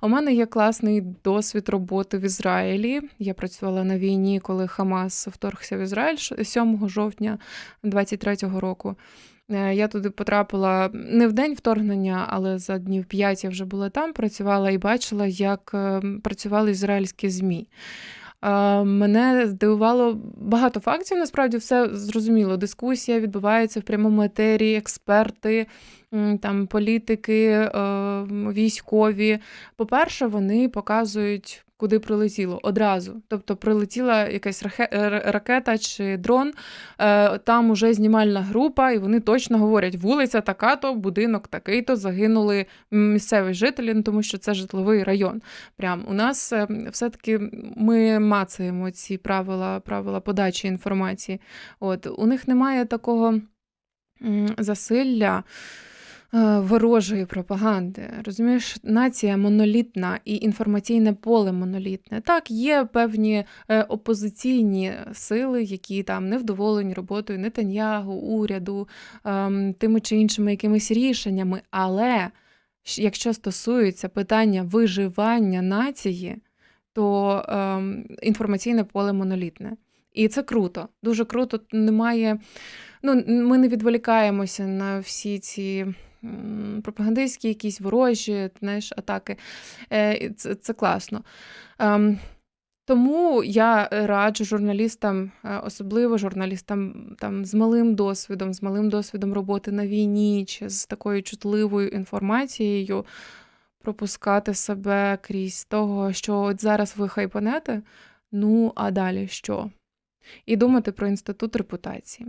У мене є класний досвід роботи в Ізраїлі. Я працювала на війні, коли Хамас вторгся в Ізраїль 7 жовтня 23-го року. Е, Я туди потрапила не в день вторгнення, але за днів п'ять я вже була там, працювала і бачила, як е, працювали ізраїльські ЗМІ. Е, Мене здивувало багато фактів. Насправді все зрозуміло. Дискусія відбувається в прямому етері, експерти, там політики, е, військові. По-перше, вони показують, куди прилетіло одразу. Тобто прилетіла якась е, ракета чи дрон. е, Там уже знімальна група, і вони точно говорять: вулиця така-то, будинок такий-то, загинули місцеві жителі, ну, тому що це житловий район. Прям у нас все-таки ми мацаємо ці правила, правила подачі інформації. От у них немає такого засилля. Е, Ворожої пропаганди. Розумієш, нація монолітна і інформаційне поле монолітне. Так, є певні е, опозиційні сили, які там невдоволені роботою Нетаньягу, уряду, ем, тими чи іншими якимись рішеннями. Але якщо стосується питання виживання нації, то ем, інформаційне поле монолітне. І це круто, дуже круто. Немає. Ну, ми не відволікаємося на всі ці пропагандистські, якісь ворожі знаєш, атаки. Е, Це, це класно. Ем, тому я раджу журналістам, е, особливо журналістам там, з малим досвідом, з малим досвідом роботи на війні чи з такою чутливою інформацією пропускати себе крізь того, що от зараз ви хайпанете, ну а далі що? І думати про інститут репутації.